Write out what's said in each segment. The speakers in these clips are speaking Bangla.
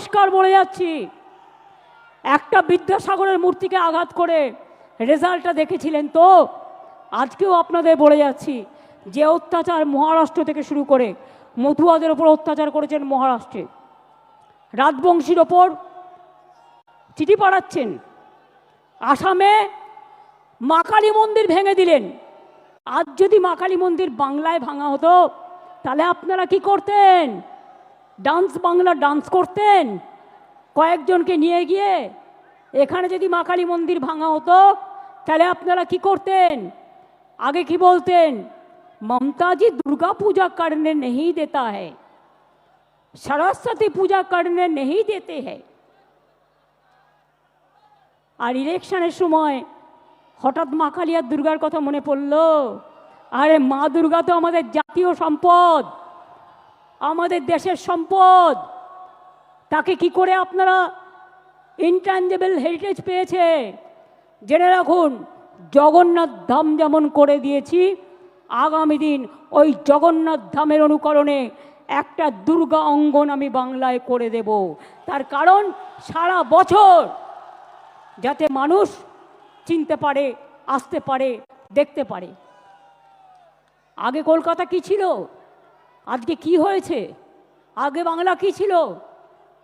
পরিষ্কার বলে যাচ্ছি। একটা বিদ্যাসাগরের মূর্তিকে আঘাত করে রেজাল্টটা দেখেছিলেন তো? আজকেও আপনাদের বলে যাচ্ছি যে অত্যাচার মহারাষ্ট্র থেকে শুরু করে মতুয়াদের ওপর অত্যাচার করেছেন মহারাষ্ট্রে। রাজবংশীর ওপর চিঠি পাঠাচ্ছেন। আসামে মা কালী মন্দির ভেঙে দিলেন। আজ যদি মা কালী মন্দির বাংলায় ভাঙা হতো, তাহলে আপনারা কি করতেন? ডান্স বাংলা ডান্স করতেন কয়েকজনকে নিয়ে গিয়ে এখানে যদি মা কালী মন্দির ভাঙা হতো তাহলে আপনারা কি করতেন আগে কি বলতেন মমতাজি দুর্গা पूजा करने नहीं देता है सरस्वती पूजा करने नहीं देते हैं আর ইলেকশনের সময় হঠাৎ মা কালী আর দুর্গার কথা মনে পড়ল আরে মা দুর্গা তো আমাদের জাতীয় সম্পদ আমাদের দেশের সম্পদ। তাকে কি করে আপনারা ইনট্যাঞ্জেবল হেরিটেজ পেয়েছে? জেনে রাখুন, জগন্নাথ ধাম যেমন করে দিয়েছি, আগামী দিন ওই জগন্নাথ ধামের অনুকরণে একটা দুর্গা অঙ্গন আমি বাংলায় করে দেব। তার কারণ, সারা বছর যাতে মানুষ চিনতে পারে, আসতে পারে, দেখতে পারে। আগে কলকাতা কি ছিল? আজকে কি হয়েছে? আগে বাংলা কি ছিল?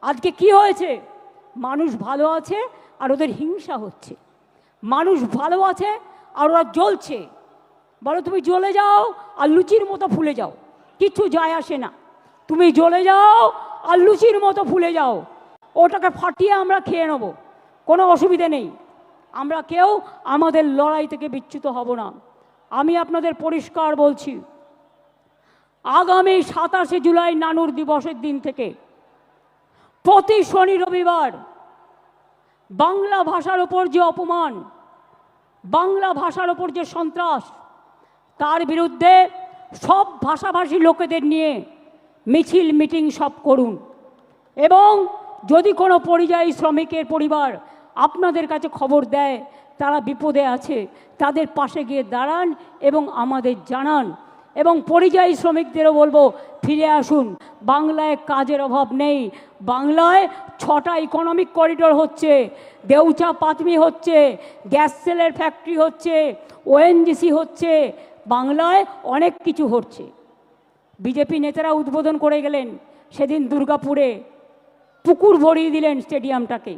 আজকে কি হয়েছে? মানুষ ভালো আছে আর ওদের হিংসা হচ্ছে। মানুষ ভালো আছে আর ওরা জ্বলছে। বলো তুমি জ্বলে যাও আর লুচির মতো ফুলে যাও। কিচ্ছু যায় আসে না। তুমি জ্বলে যাও আর লুচির মতো ফুলে যাও। ওটাকে ফাটিয়ে আমরা খেয়ে নেব। কোনো অসুবিধে নেই। আমরা কেউ আমাদের লড়াই থেকে বিচ্যুত হব না। আমি আপনাদের পরিষ্কার বলছি আগামী সাতাশে জুলাই নানুর দিবসের দিন থেকে প্রতি শনি রবিবার বাংলা ভাষার ওপর যে অপমান, বাংলা ভাষার ওপর যে সন্ত্রাস, তার বিরুদ্ধে সব ভাষাভাষী লোকেদের নিয়ে মিছিল, মিটিং সব করুন। এবং যদি কোনো পরিযায়ী শ্রমিকের পরিবার আপনাদের কাছে খবর দেয়, তারা বিপদে আছে, তাদের পাশে গিয়ে দাঁড়ান এবং আমাদের জানান। এবং পরিযায়ী শ্রমিকদেরও বলব, ফিরে আসুন। বাংলায় কাজের অভাব নেই। বাংলায় ছটা ইকোনমিক করিডোর হচ্ছে। দেউচা পাতমি হচ্ছে। গ্যাস সেলের ফ্যাক্টরি হচ্ছে। ওএনজিসি হচ্ছে। বাংলায় অনেক কিছু হচ্ছে বিজেপি নেতারা উদ্বোধন করে গেলেন সেদিন দুর্গাপুরে। পুকুর ভরিয়ে দিলেন স্টেডিয়ামটাকে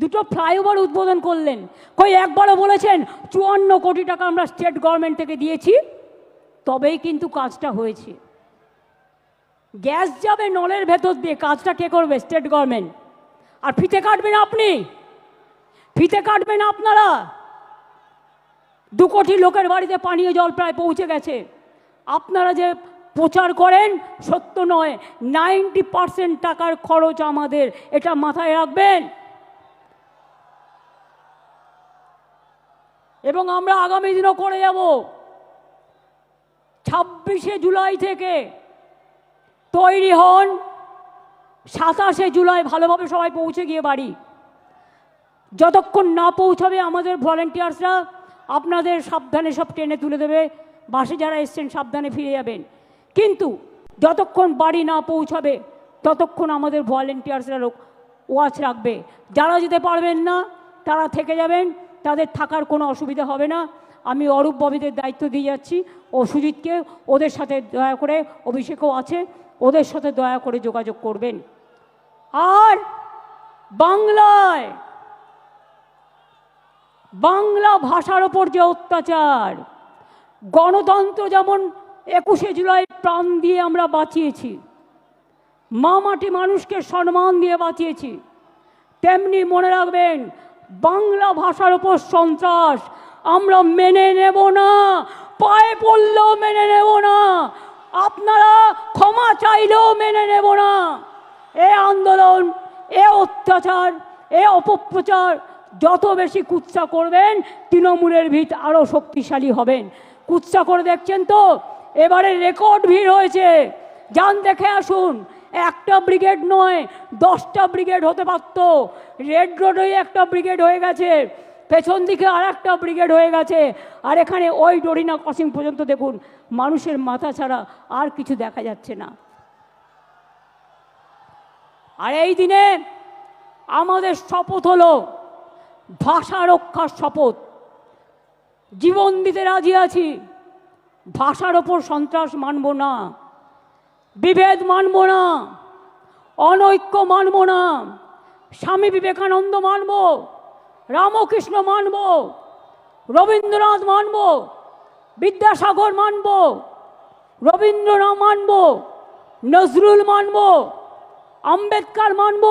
দুটো ফ্লাইওভার উদ্বোধন করলেন। কই একবারও বলেছেন, চুয়ান্ন কোটি টাকা আমরা স্টেট গভর্নমেন্ট থেকে দিয়েছি, তবেই কিন্তু কাজটা হয়েছে। গ্যাস যাবে নলের ভেতর দিয়ে, কাজটা কে করবে? স্টেট গভর্নমেন্ট আর ফিতে কাটবেন আপনি? ফিতে কাটবেন আপনারা? দু কোটি লোকের বাড়িতে পানীয় জল প্রায় পৌঁছে গেছে। আপনারা যে প্রচার করেন, সত্য নয় নাইনটি পার্সেন্ট টাকার খরচ আমাদের, এটা মাথায় রাখবেন। এবং আমরা আগামী দিনও করে যাব। ছাব্বিশে জুলাই থেকে তৈরি হন। সাতাশে জুলাই ভালোভাবে সবাই পৌঁছে গিয়ে বাড়ি। যতক্ষণ না পৌঁছাবে আমাদের ভলেন্টিয়ার্সরা আপনাদের সাবধানে সব টেনে তুলে দেবে। বাসে যারা এসছেন সাবধানে ফিরে যাবেন। কিন্তু যতক্ষণ বাড়ি না পৌঁছাবে, ততক্ষণ আমাদের ভলেন্টিয়ার্সরা ওয়াচ রাখবে। যারা যেতে পারবেন না, তারা থেকে যাবেন। তাদের থাকার কোনো অসুবিধা হবে না। আমি অরূপ ববিদের দায়িত্ব দিয়ে যাচ্ছি। ও সুজিতকে ওদের সাথে দয়া করে অভিষেকও আছে। ওদের সাথে দয়া করে যোগাযোগ করবেন। আর বাংলায় বাংলা ভাষার ওপর যে অত্যাচার, গণতন্ত্র যেমন একুশে জুলাই প্রাণ দিয়ে আমরা বাঁচিয়েছি, মা মাটি মানুষকে সম্মান দিয়ে বাঁচিয়েছি, তেমনি মনে রাখবেন বাংলা ভাষার ওপর সন্ত্রাস। আমরা মেনে নেব না, পায়ে পড়লেও মেনে নেব না, আপনারা ক্ষমা চাইলেও মেনে নেব না। এ আন্দোলন, এ অত্যাচার, এ অপপ্রচার, যত বেশি কুৎসা করবেন, তৃণমূলের ভিত আরও শক্তিশালী হবেন। কুৎসা করে দেখছেন তো, এবারে রেকর্ড ভিড় হয়েছে। যান দেখে আসুন একটা ব্রিগেড নয়, দশটা ব্রিগেড হতে পারত। রেড রোডে একটা ব্রিগেড হয়ে গেছে, পেছন দিকে আর একটা ব্রিগেড হয়ে গেছে। আর এখানে ওই ডরিনা ক্রসিং পর্যন্ত দেখুন, মানুষের মাথা ছাড়া আর কিছু দেখা যাচ্ছে না। আর এই দিনে আমাদের শপথ হলো, ভাষা রক্ষার শপথ। জীবন দিতে রাজি আছি, ভাষার ওপর সন্ত্রাস মানব না। বিভেদ মানব না, অনৈক্য মানব না, স্বামী বিবেকানন্দ মানব, রামকৃষ্ণ মানব, রবীন্দ্রনাথ মানব, বিদ্যাসাগর মানব, রবীন্দ্রনাথ মানব, নজরুল মানব, আম্বেদকর মানব,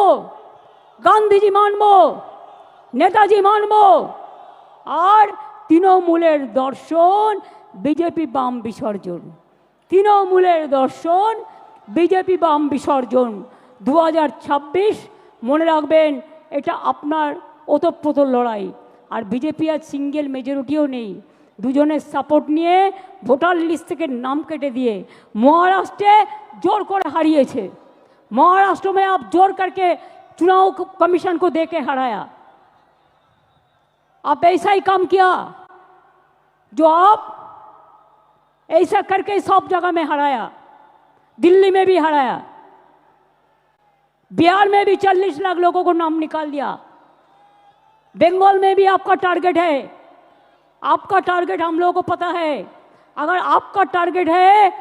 গান্ধীজি মানব, নেতাজি মানব। আর তৃণমূলের দর্শন, বিজেপি বাম বিসর্জন। তৃণমূলের দর্শন বিজেপি বাম বিসর্জন দু মনে রাখবেন এটা আপনার ওতপ্রোত লড়াই আর বিজেপি আর সিঙ্গেল মেজরিটিও নেই দুজনের সাপোর্ট নিয়ে ভোটার লিস্ট থেকে নাম কেটে দিয়ে মহারাষ্ট্রে জোর করে হারিয়েছে महाराष्ट्र में आप जोर करके चुनाव कमीशन को दे के हराया आप ऐसा ही काम किया जो आप ऐसा करके सब जगह में हराया दिल्ली में भी हराया। बिहार में भी चालीस लाख लोगों को नाम निकाल दिया। बंगाल में भी आपका टारगेट है। आपका टारगेट हम लोगों को पता है। अगर आपका टारगेट है,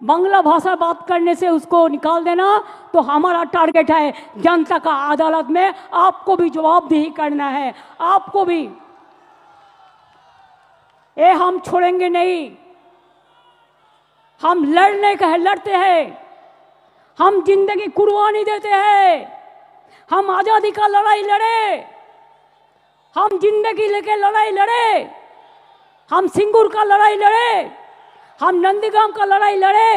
बांग्ला भाषा बात करने से उसको निकाल देना तो हमारा टारगेट है जनता का अदालत में आपको भी जवाबदेही करना है। आपको भी। ये हम छोड़ेंगे नहीं। हम लड़ने का है लड़ते हैं हम जिंदगी कुर्बानी देते हैं हम आज़ादी का लड़ाई लड़े हम जिंदगी लेके लड़ाई लड़े हम सिंगूर का लड़ाई लड़े हम नंदीगाम का लड़ाई लड़े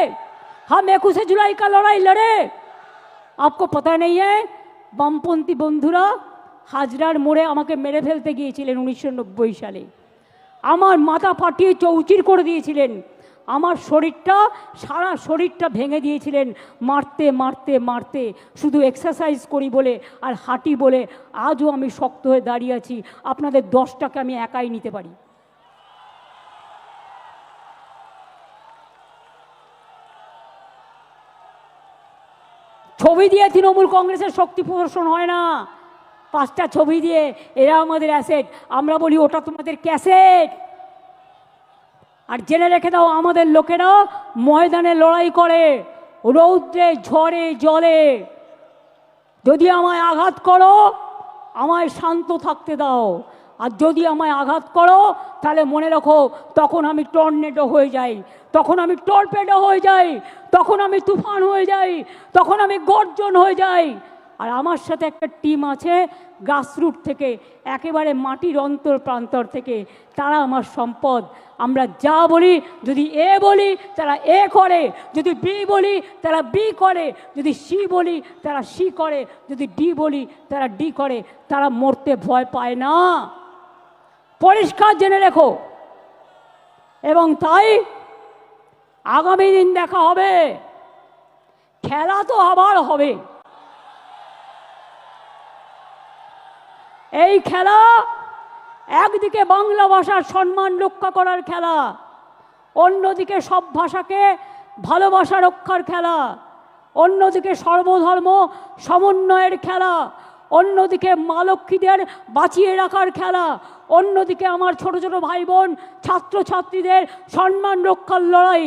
हम इक्कीस जुलाई का लड़ाई लड़े आपको पता नहीं है বামপন্থী বন্ধুরা হাজরার মোড়ে আমাকে মেরে ফেলতে গিয়েছিলেন উনিশশো নব্বই সালে আমার মাথা ফাটিয়ে চৌচির করে দিয়েছিলেন আমার শরীরটা, সারা শরীরটা ভেঙে দিয়েছিলেন। মারতে মারতে মারতে। শুধু এক্সারসাইজ করি বলে আর হাঁটি বলে আজও আমি শক্ত হয়ে দাঁড়িয়ে আছি। আপনাদের দশটাকে আমি একাই নিতে পারি। ছবি দিয়ে তৃণমূল কংগ্রেসের শক্তি প্রদর্শন হয় না। পাঁচটা ছবি দিয়ে এরা আমাদের অ্যাসেট আমরা বলি, ওটা তোমাদের ক্যাসেট আর জেনে রেখে দাও আমাদের লোকেরা ময়দানে লড়াই করে, রৌদ্রে, ঝড়ে, জলে। যদি আমায় আঘাত করো, আমায় শান্ত থাকতে দাও। আর যদি আমায় আঘাত করো, তাহলে মনে রাখো, তখন আমি টর্নেডো হয়ে যাই, তখন আমি টর্পেডো হয়ে যাই, তখন আমি তুফান হয়ে যাই, তখন আমি গর্জন হয়ে যাই। আর আমার সাথে একটা টিম আছে গ্রাসরুট থেকে, একেবারে মাটির অন্তর প্রান্তর থেকে। তারা আমার সম্পদ। আমরা যা বলি, যদি এ বলি, তারা এ করে। যদি বি বলি, তারা বি করে। যদি সি বলি, তারা সি করে। যদি ডি বলি, তারা ডি করে। তারা মরতে ভয় পায় না। পরিষ্কার জেনে রেখো। এবং তাই আগামী দিন দেখা হবে। খেলা তো আবার হবে। এই খেলা একদিকে বাংলা ভাষার সম্মান রক্ষা করার খেলা, অন্যদিকে সব ভাষাকে ভালোবাসা রক্ষার খেলা, অন্যদিকে সর্বধর্ম সমন্বয়ের খেলা, অন্যদিকে মা লক্ষ্মীদের বাঁচিয়ে রাখার খেলা, অন্যদিকে আমার ছোট ছোট ভাই বোন ছাত্রছাত্রীদের সম্মান রক্ষার লড়াই।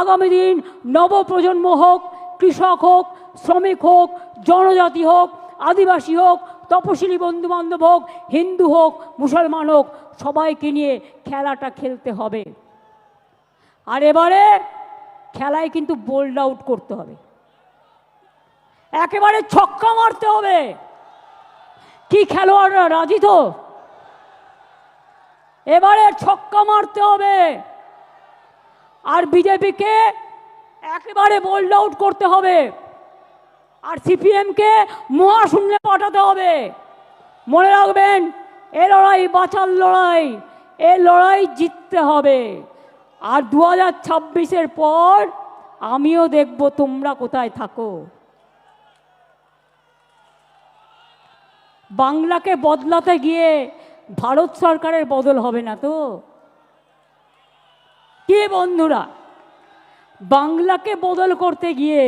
আগামী দিন নবপ্রজন্ম হোক, কৃষক হোক, শ্রমিক হোক, জনজাতি হোক, আদিবাসী হোক তপশিলি বন্ধু বান্ধব হোক, হিন্দু হোক, মুসলমান হোক, সবাইকে নিয়ে খেলাটা খেলতে হবে। আর এবারে খেলায় কিন্তু বোল্ড আউট করতে হবে। একেবারে ছক্কা মারতে হবে। কি খেলোয়াড়রা, রাজি তো? এবারে ছক্কা মারতে হবে। আর বিজেপিকে একেবারে বোল্ড আউট করতে হবে। আর সিপিএমকে মহাশূন্যে পাঠাতে হবে। মনে রাখবেন, এ লড়াই বাঁচার লড়াই, এ লড়াই জিততে হবে। আর দু হাজার ছাব্বিশের পর আমিও দেখব তোমরা কোথায় থাকো। বাংলাকে বদলাতে গিয়ে ভারত সরকারের বদল হবে না তো? কে বন্ধুরা, বাংলাকে বদল করতে গিয়ে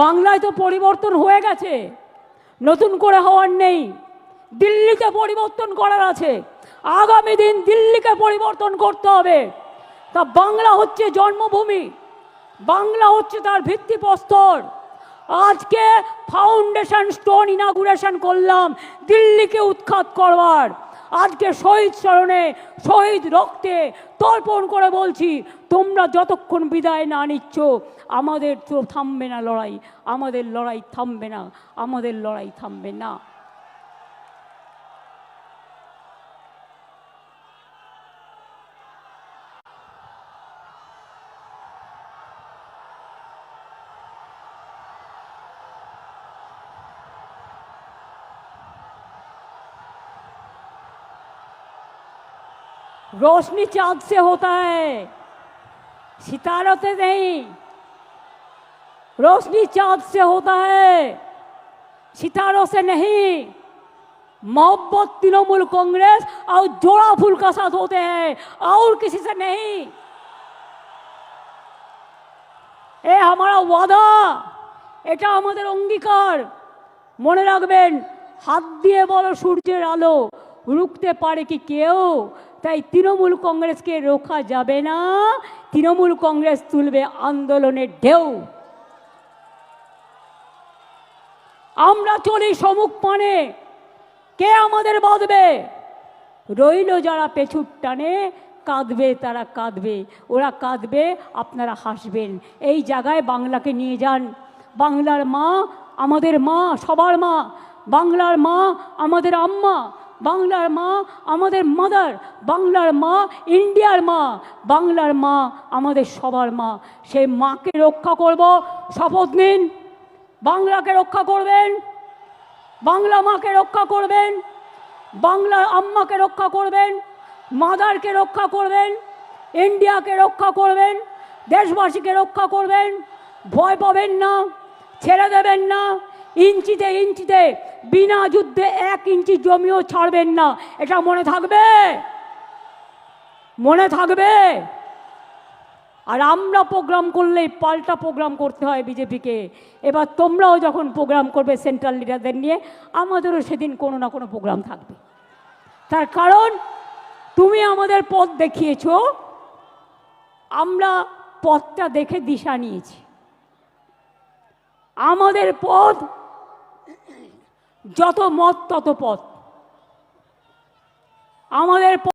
বাংলায় তো পরিবর্তন হয়ে গেছে। নতুন করে হওয়ার নেই। দিল্লিতে পরিবর্তন করার আছে। আগামী দিন দিল্লিকে পরিবর্তন করতে হবে। তা বাংলা হচ্ছে জন্মভূমি। বাংলা হচ্ছে তার ভিত্তিপ্রস্তর আজকে ফাউন্ডেশন স্টোন ইনাগুরেশন করলাম। দিল্লিকে উৎখাত করবার। আজকে শহীদ স্মরণে, শহীদ রক্তে তর্পণ করে বলছি, তোমরা যতক্ষণ বিদায় না নিচ্ছ, আমাদের তো থামবে না লড়াই, আমাদের লড়াই থামবে না, আমাদের লড়াই থামবে না। रोशनी चांद से होता है सितारों से नहीं रोशनी चांद से होता है सितारों से नहीं मोहब्बत तृणमूल कांग्रेस और जोड़ा फूल का साथ होते हैं और किसी से नहीं এ हमारा ওয়াদা এটা আমাদের অঙ্গীকার মনে রাখবেন হাত দিয়ে বলো সূর্যের আলো রুখতে পারে কি কেউ তাই তৃণমূল কংগ্রেসকে রোখা যাবে না। তৃণমূল কংগ্রেস তুলবে আন্দোলনের ঢেউ। আমরা চলি সমুখ পানে। কে আমাদের বাঁধবে? রইল যারা পেছুর টানে, কাঁদবে তারা কাঁদবে। ওরা কাঁদবে, আপনারা হাসবেন। এই জায়গায় বাংলাকে নিয়ে যান। বাংলার মা আমাদের মা, সবার মা। বাংলার মা আমাদের আম্মা। বাংলার মা আমাদের মাদার বাংলার মা ইন্ডিয়ার মা, বাংলার মা আমাদের সবার মা। সেই মাকে রক্ষা করব, শপথ নিন। বাংলাকে রক্ষা করবেন। বাংলা মাকে রক্ষা করবেন। বাংলার আম্মাকে রক্ষা করবেন। মাদারকে রক্ষা করবেন। ইন্ডিয়াকে রক্ষা করবেন। দেশবাসীকে রক্ষা করবেন। ভয় পাবেন না। ছেড়ে দেবেন না। ইঞ্চিতে ইঞ্চিতে বিনা যুদ্ধে এক ইঞ্চি জমিও ছাড়বেন না। এটা মনে থাকবে? মনে থাকবে? আর আমরা প্রোগ্রাম করলেই পাল্টা প্রোগ্রাম করতে হয় বিজেপিকে। এবার তোমরাও যখন প্রোগ্রাম করবে সেন্ট্রাল লিডারদের নিয়ে, আমাদেরও সেদিন কোনো না কোনো প্রোগ্রাম থাকবে। তার কারণ, তুমি আমাদের পথ দেখিয়েছ। আমরা পথটা দেখে দিশা নিয়েছি। আমাদের পথ যত মত তত পথ। আমাদের